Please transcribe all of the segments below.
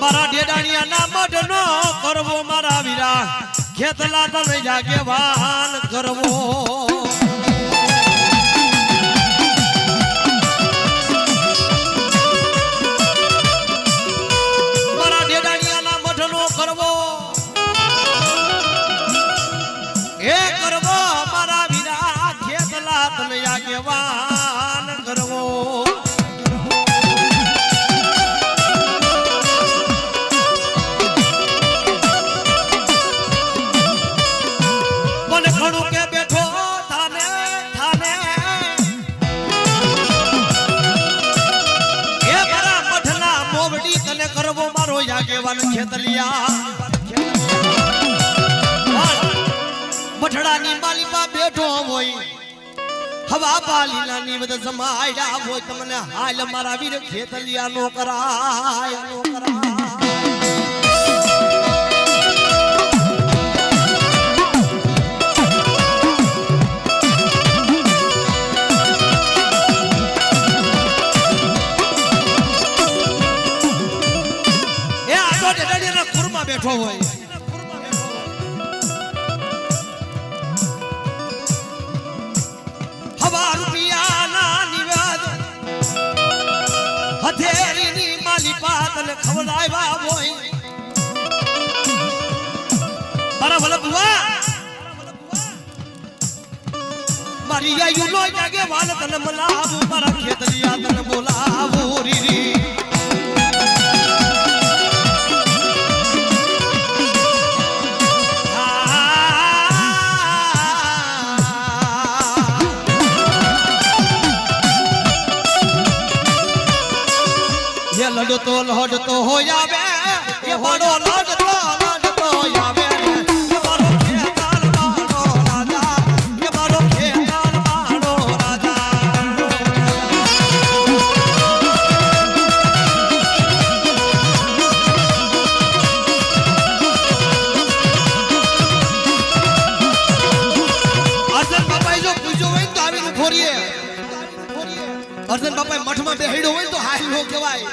મારા ડેડાણિયા ના મઢ નો કરવો મારા વીરા. ખેતલા તને જાગે વાન કરવો. મઠડાની માલીમાં બેઠો હોય, હવા પાલીના ની બધા સમાયડા હોય, તમને હાલ મારા વીર ખેતલિયા નો કરાય નો કરાય. બેઠો હોય. ખવડાવ્યા હોય મારા બુઆ મારી આયુ નો જાગે વાલ તન મલાવું મારા ખેતરિયા તન બોલાવું, રીરી. એ લડતો લડતો હોય આવે એ બડો લડતો લડતો આવે એ મારો ખેતાલ મારો રાજા એ મારો ખેતાલ મારો રાજા અર્જન બાપાએ જો પૂછ્યો હોય ને તો આવીને ખોરીએ અર્જન બાપાએ મઠમાં બેહડ્યો હોય ને તો હાલ નો કહેવાય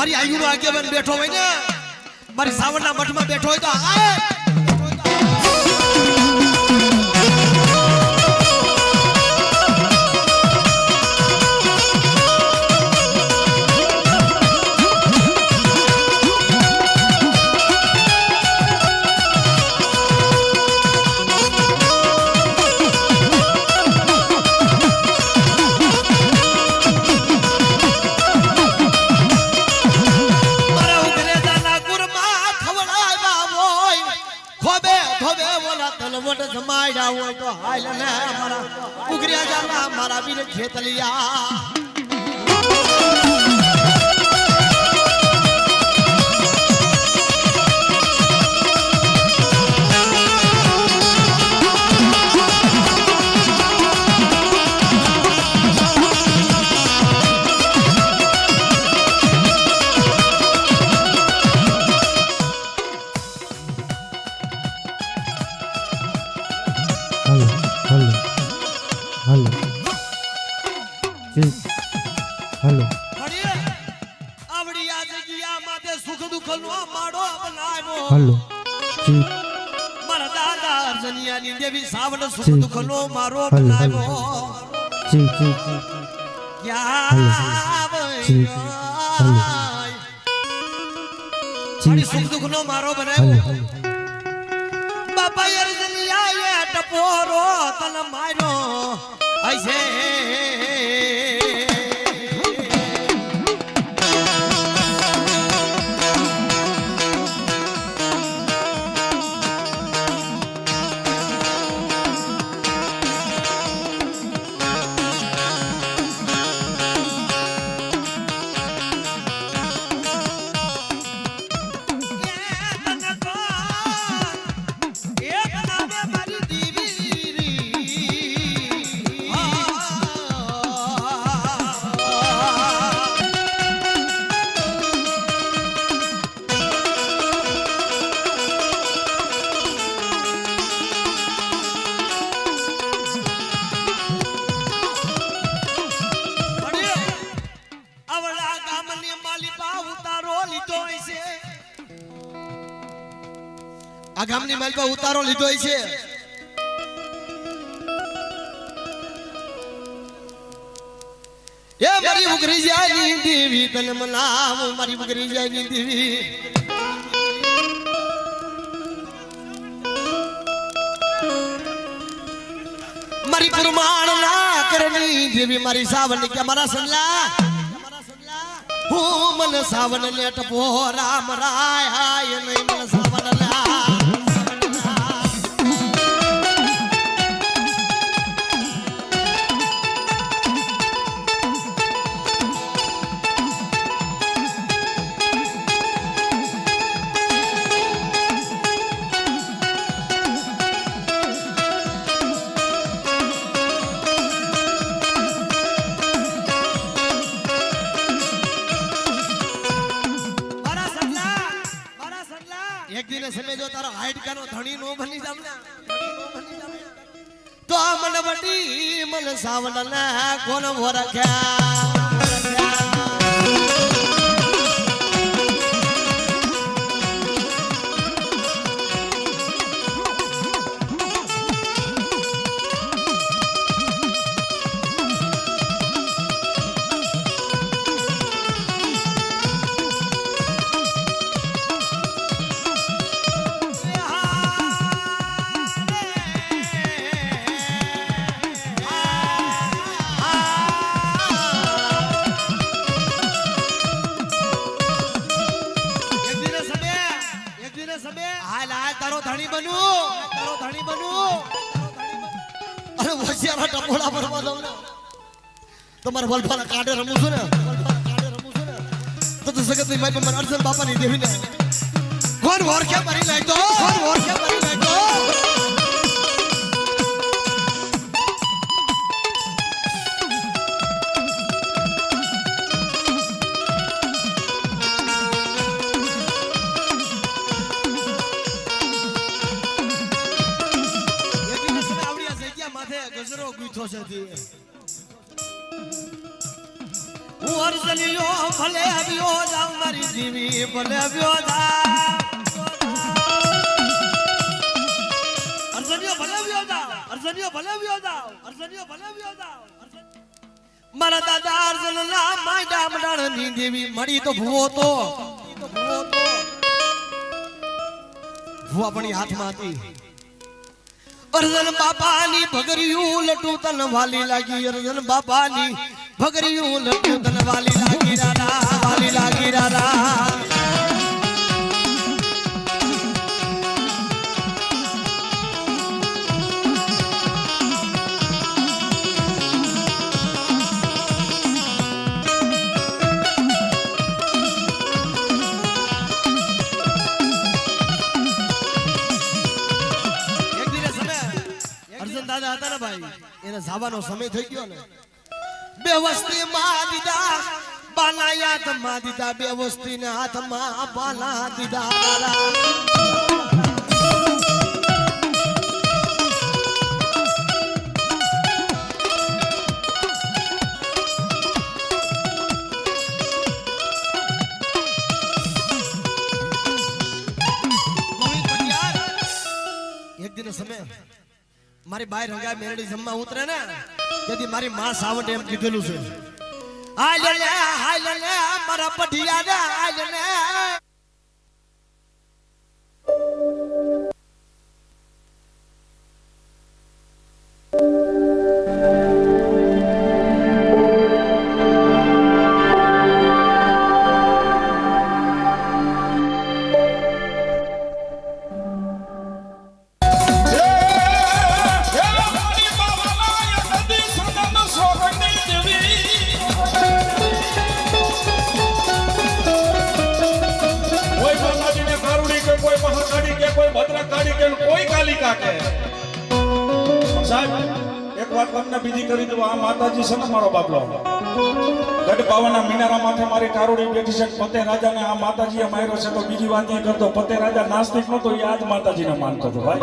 મારી આયુનો આગેવાન બેઠો હોય ને મારી સાવરના મઠમાં બેઠો હોય તો આય! ખેતલિયા હાલો. જી. મારા દાદા અર્જનિયાની દેવી સાવન સુખ જી. દુઃખ નો મારો બનાવ્યો જી જી. જી. હાલો. સુખ દુઃખ મારો બનાવ્યો બાપા અર્જનિયાએ ટપોરો તન માર્યો. હશે પર ઉતારો લીધો છે. એ મારી ઉગરી જાય ની દેવી તને મનાવું મારી ઉગરી જાય ની દેવી. મારી પ્રમાણ ના કરની દેવી મારી સાવન કે મારા સલ્લા હું મન સાવન ને ટપો રામ રાય હાય નહીં મન દિને સમય જો તારો હાઈટ કાનો ધણી નો બની જામ ને. તો આ મન વટી મન સાવન ના કોણ વરખ્યા તારો ધણી બનું. તારો ધણી બનું. અરે વસિયાના ટપોડા ભરવા દઉં ને તમારે વલફાના કાંઠે રમું છું ને. તો તો સગતની મારી મને અર્જન બાપાની દેવી ને કોણ વોરખે ભરી નાખ્યો? કોણ વોરખે ભરી નાખતો તે. હું અર્જનીયો ભલે આવ્યો જાઉં, મારી જીવી ભલે આવ્યો જાઉં. અર્જનીયો ભલે આવ્યો જાઉં. અર્જનીયો ભલે આવ્યો જાઉં. અર્જનીયો ભલે આવ્યો જાઉં. મારા દાદા અર્જન ના માયડા મડાણની દેવી મળી તો ભૂવો તો ભૂવો તો ભૂવા પણ હાથમાં હતી અર્જન બાપાની ભગરિયું લટુ તન વાલી લાગી, અર્જન બાપાની ભગરિયું લટુ તન વાલી લાગી રારા વાલી લાગી રારા દાદા હતા ને ભાઈ? એને જવાનો સમય થઈ ગયો ને. બે વસ્તી માં દીધા બાલા યાદમાં દીધા, બે વસ્તી ને હાથમાં બાલા દીધા એક દિન સમય મારી બાય રંગા મેરડી જમવા ઉતરે ને, તેથી મારી માં સાવંડે એમ કીધેલું છે. આ લે, હાલ લે મારા પઢિયા ને હાલ લે વાત તમને બીજી કરી દઉં આ માતાજી છે ને મારો બાપલો. ગઢ પાવાના મિનારા માથે મારી કારોડી બેઠી છે ફતે રાજાને આ માતાજીએ માર્યો છે તો બીજી વાત એ કરતો ફતે રાજા નાસ્તિક નતો એ આજ માતાજી માતાજીને માનતો હતો ભાઈ.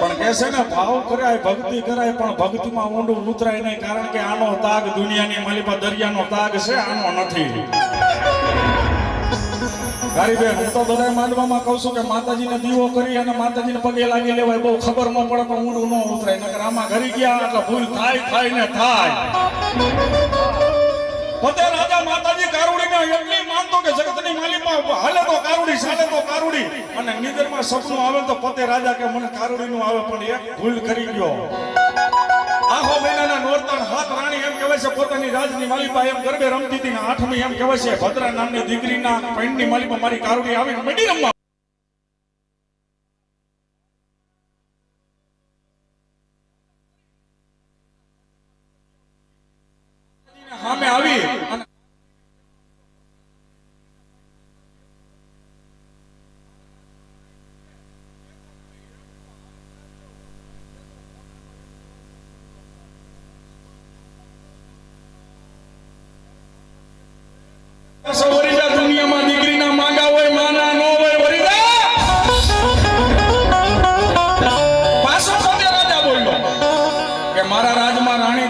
પણ કે છે ને, ભાવ કરાય, ભક્તિ કરાય, પણ ભક્તિમાં ઊંડું ઉતરાય નહીં કારણ કે આનો તાગ દુનિયાની માલિપા દરિયાનો તાગ છે, આનો નથી. ગારી હું તો બધા માંડવામાં કહું છું કે માતાજીને દીવો કરી અને માતાજીને પગે લાગી લેવાય, બહુ ખબર ન પડે તો ઊંડું ન ઉતરાય. નકર આમાં ઘરી ગયા એટલે ભૂલ થાય થાય ને થાય. પોતે રાજા માતાજી કારુડીને એટલી માનતો કે જગતની માલિકમાં હાલે તો કારુડી ચાલે તો કારુડી. અને નિંદરમાં સપનું આવે તો પોતે રાજા કે મને કારુડીનું આવે, પણ એક ભૂલ કરી ગયો. આખો મહિનાના હાથ રાણી એમ કહેવાય છે, પોતાની રાજની માલિકા એમ ગરબે રમતી હતી આઠમી એમ કહેવાય છે, ભદ્રા નામની દીકરીના પેન્ટની માલિપા મારી કારુડી આવીને મડી રમવા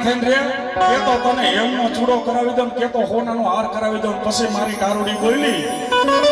થઈને રે કે તો તને હેમનો ચૂડો કરાવી દઉં કે તો હોનાનો હાર કરાવી દઉં, પછી મારી કારોડી બોલી.